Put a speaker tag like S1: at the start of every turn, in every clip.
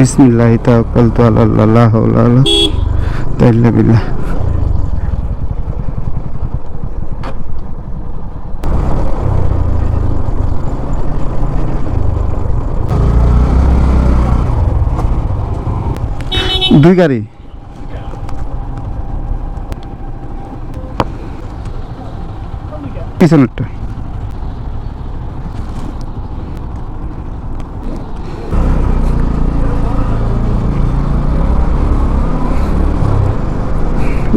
S1: বিসমিল্লাহি তাওয়াক্কালতু আলা আল্লাহ লা হাওলা ওয়ালা কুওয়াতা ইল্লা বিল্লাহ দুই গাড়ি পিছনেরটা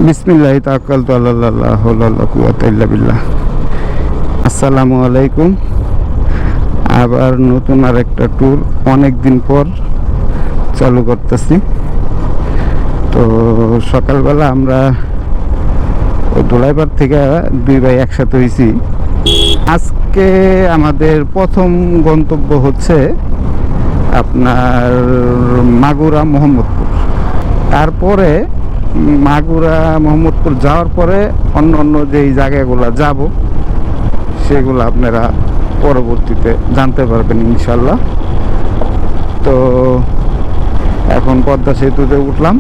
S1: বিসমিল্লাহি তাওয়াক্কালতু আলা আল্লাহ বিল্লাহ। আসসালামু আলাইকুম। আবার নতুন আর একটা ট্যুর অনেক দিন পর চালু করতেছি। তো সকালবেলা আমরা দোলাইবার থেকে দুই ভাই একসাথে হয়েছি আজকে আমাদের প্রথম গন্তব্য হচ্ছে আপনার মাগুরা মোহাম্মদপুর। তারপরে মাগুরা, মোহাম্মদপুর যাওয়ার পরে অন্য অন্য যেই জায়গাগুলো যাব, সেগুলো আপনারা পরবর্তীতে জানতে পারবেন ইনশাল্লাহ। তো এখন পদ্মা সেতুতে উঠলাম।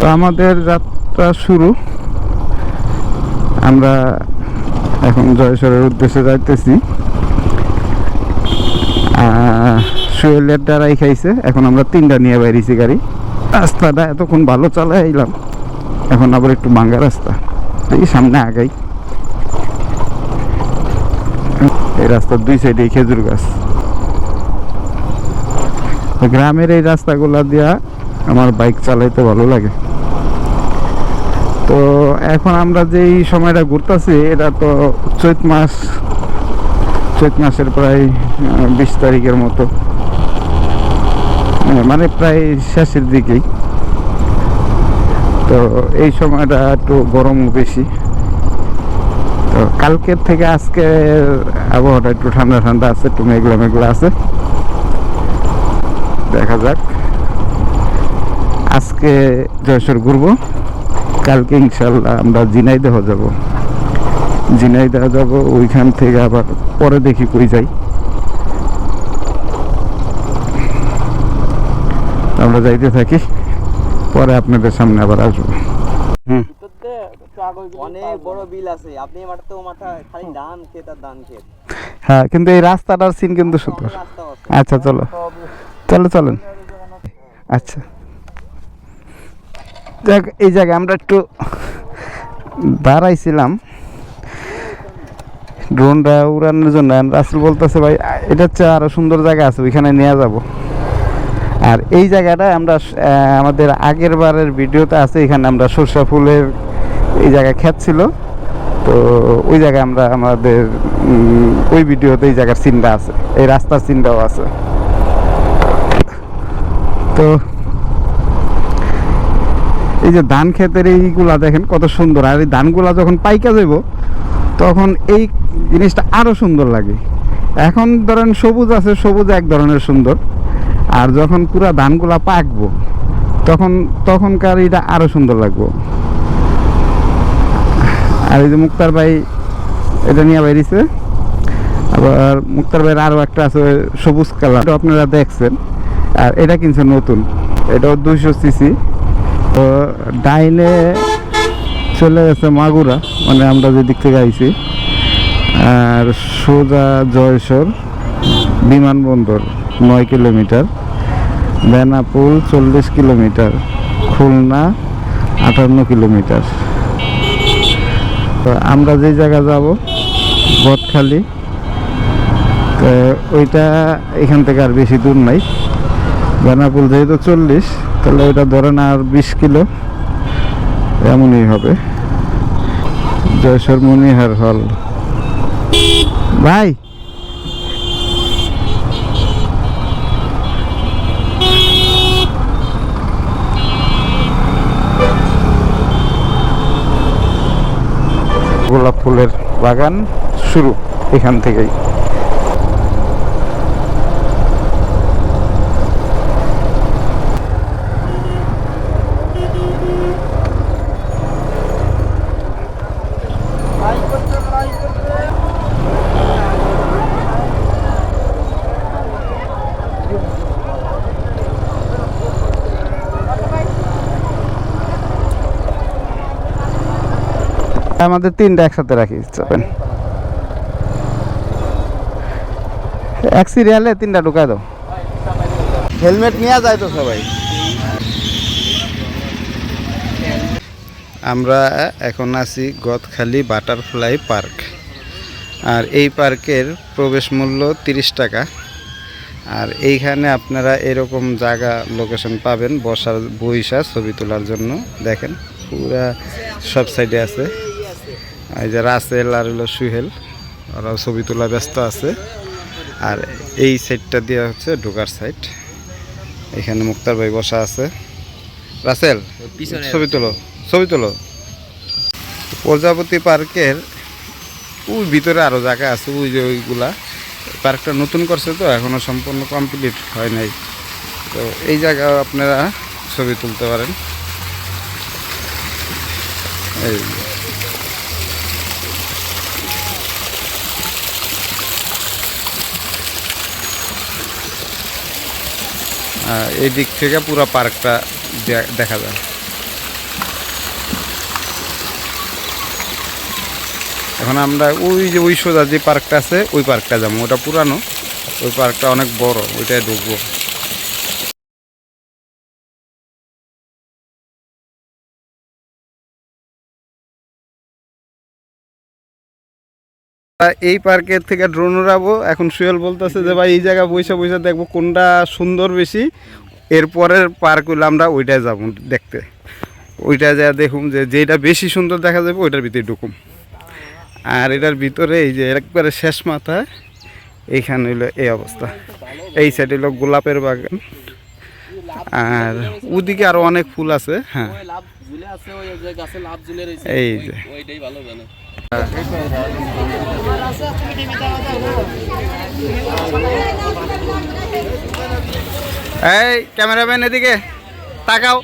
S1: তো আমাদের যাত্রা শুরু। আমরা এখন জয়সরের উদ্দেশ্যে যাইতেছি। সুয়েলের দ্বারাই খাইছে। এখন আমরা তিনটা নিয়ে বাইরেছি গাড়ি। রাস্তাটা এতক্ষণ ভালো চালাই আইলাম এখন আবার একটু ভাঙ্গা রাস্তা। এই সামনে আগাই। এই রাস্তার দুই সাইডে খেজুর গাছ। গ্রামের এই রাস্তাগুলা দিয়া আমার বাইক চালাইতে ভালো লাগে। তো এখন আমরা যেই সময়টা ঘুরতেছি, এটা তো চৈত মাস, চৈত মাসের প্রায় বিশ তারিখের মতো। মানে প্রায় শেষের দিকেই। তো এই সময়টা একটু গরমও বেশি। তো কালকের থেকে আজকে আবহাওয়াটা একটু ঠান্ডা ঠান্ডা আছে, একটু মেঘলা মেঘলা আছে। দেখা যাক। আজকে জয়সর ঘুরবো। কালকে ইনশাল্লাহ আমরা জিনাইদহ যাব। জিনাইদহ যাব, ওইখান থেকে আবার পরে দেখি কই যাই। আমরা যাইতে থাকি পরে আপনাদের সামনে আবার আসব। হুম।
S2: অনেক বড় বিল আছে আপনি মাঠে তো মাথা খালি ধান ক্ষেত আর ধান ক্ষেত
S1: হ্যাঁ কিন্তু এই রাস্তাটার সিন কিন্তু সুন্দর। আচ্ছা চলো। চলো চলেন। আচ্ছা। দেখ এই জায়গায় আমরা একটু দাঁড়াইছিলাম। ড্রোনটা উড়ানোর জন্য। আর রাসেল বলতেছে ভাই এটা হচ্ছে আরও সুন্দর জায়গা আছে ওইখানে নিয়ে যাব। আর এই জায়গাটা আমরা আমাদের আগের বারের ভিডিওতে আছে, এখানে আমরা সরষা ফুলের এই জায়গায় ক্ষেত ছিল। তো ওই জায়গায় আমরা আমাদের ওই ভিডিওতে এই জায়গার চিন্তা আছে, এই রাস্তার চিন্তাও আছে। তো এই যে ধান ক্ষেতের এইগুলা দেখেন কত সুন্দর, আর এই ধানগুলা যখন পাইকা যাব তখন এই জিনিসটা আরও সুন্দর লাগে। এখন ধরেন সবুজ আছে, সবুজ এক ধরনের সুন্দর। আর যখন পুরা ধানগুলা পাকবো, তখন তখনকার এটা আরও সুন্দর লাগবো। আর এই যে মুক্তার ভাই, এটা নিয়ে বাইরিছে আবার মুক্তার ভাইয়ের আরও একটা আছে, সবুজ কালার। আপনারা দেখছেন। আর এটা কিনছে নতুন। এটাও দুইশো সিসি। তো ডাইনে চলে গেছে মাগুরা মানে আমরা যে দিক থেকে আইছি। আর সোজা জয়সর বিমানবন্দর। নয় কিলোমিটার। বেনাপুল চল্লিশ কিলোমিটার। খুলনা আটান্ন কিলোমিটার। তো আমরা যে জায়গা যাব, বটখালি, তো ওইটা এখান থেকে আর বেশি দূর নাই। বেনাপুল যেহেতু চল্লিশ, তাহলে ওইটা ধরেন আর বিশ কিলো। এমনই হবে। জয়সর মনিহার হল। ভাই! গোলাপ ফুলের বাগান শুরু এখান থেকেই। আমাদের তিনটা একসাথে রাখি চাপেন এক সিরিয়ালে তিনটা ঢুকায় দাও। হেলমেট নিয়ে যায় তো সবাই। আমরা এখন আছি গদখালি বাটারফ্লাই পার্ক। আর এই পার্কের প্রবেশ মূল্য তিরিশ টাকা। আর এইখানে আপনারা এরকম জায়গা লোকেশন পাবেন, বসার বইসা ছবি তোলার জন্য। দেখেন, পুরা সব সাইডে আছে। এই যে রাসেল আর হলো সুহেল ওরাও ছবি তোলা ব্যস্ত আছে। আর এই সাইডটা দিয়ে হচ্ছে ঢোকার সাইড। এখানে মুক্তার ভাই বসা আছে। রাসেল ছবি তোলো ছবি তোলো। প্রজাপতি পার্কের ওই ভিতরে আরও জায়গা আছে ওই যে ওইগুলা। পার্কটা নতুন করছে তো এখনও সম্পূর্ণ কমপ্লিট হয় নাই। তো এই জায়গা আপনারা ছবি তুলতে পারেন। এই এই দিক থেকে পুরো পার্কটা দেখা যায়। এখন আমরা ওই যে ওই সোজা যে পার্কটা আছে, ওই পার্কটা যাব। ওটা পুরানো, ওই পার্কটা অনেক বড় ওইটাই ঢুকবো। এই পার্কের থেকে ড্রোন উড়াবো। এখন সুয়েল বলতেছে যে ভাই এই জায়গা বৈশা বৈশা দেখব কোনটা সুন্দর বেশি। এরপরের পার্ক হইলে আমরা ওইটায় যাব দেখতে। ওইটা যা দেখুম যে যেটা বেশি সুন্দর দেখা যাবে ওইটার ভিতরে ঢুকুম। আর এটার ভিতরে এই যে একবারে শেষ মাথা এইখানে হইল এই অবস্থা। এই সাইড হইল গোলাপের বাগান। আর ওদিকে আরও অনেক ফুল আছে হ্যাঁ। এই যে। এই ক্যামেরাম্যান এদিকে তাকাও।